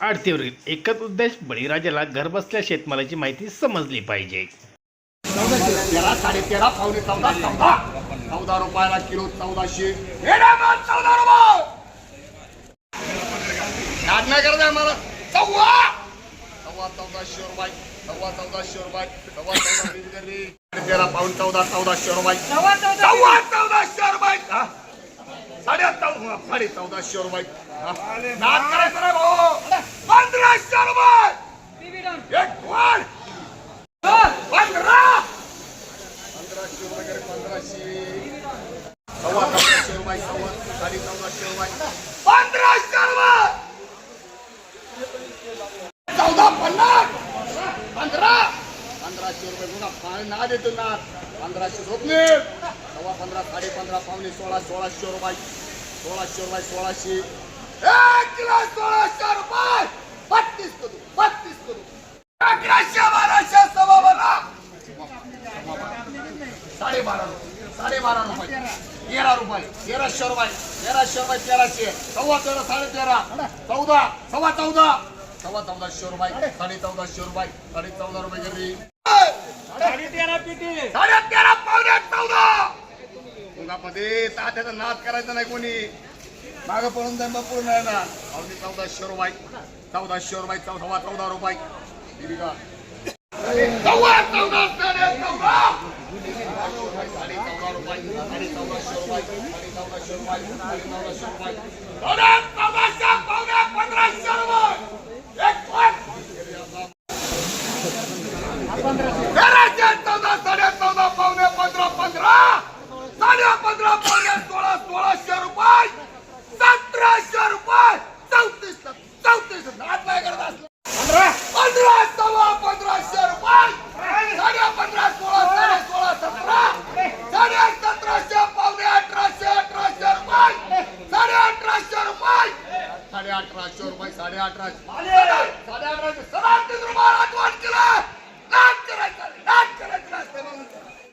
आडतीवरील एकच उद्देश बळीराजाला घरबसल्या शेतमालाची माहिती समजली पाहिजे. तेरा साडे तेरा पावणे चौदा चौदा. चौदा रुपयाला किलो चौदाशे. चौदा रुपये! करत आम्हाला. चौदा! सव्वा चौदाशे रुपये. सव्वा चौदाशे रुपये. सव्वा चौदा तेरा पाऊण चौदा चौदाशे रुपये. सव्वा चौदाशे रुपये. साडे चौदा साडे चौदाशे रुपये नाद करायचं नाही भाऊ पंधराशे रुपये एक वाढ पंधरा पंधराशे रुपये पंधराशे सव्वा चौदाशे रुपये सव्वा साडे चौदाशे रुपये पंधराशे रुपये चौदा पन्नास पंधरा पंधराशे रुपये बघा पाणी ना देतो ना. पंधराशे झोपले सव्वा पंधरा साडे पंधरा पावणे सोळा सोळाशे रुपये. सोळाशे रुपये सोळाशे. एक किलो सोळाशे रुपये. बत्तीस करू बत्तीस करू अकराशे बाराशे सव्वा बारा साडेबारा रुपये साडेबारा रुपये. तेरा रुपये तेराशे रुपये तेराशे रुपये तेराशे. सव्वा तेरा साडे तेरा. चौदा सव्वा चौदा. सव्वा चौदाशे रुपये साडे चौदाशे रुपये साडे चौदा रुपये गेली साडे तेरा पावणे चौदा मध्ये तात्याचा नाद करायचा नाही कोणी. मागं पळून जाईल मग पूर्ण आहे ना पावणे चौदाशे रुपये चौदाशे रुपये चौदा रुपये. दिली चौदा चौदा साडे रुपये चौदाशे रुपये साडे चौदाशे रुपये साडे चौदाशे रुपये पंधराशे रुपये अठराशे रुपये साडे अठराशे साडे अठराशे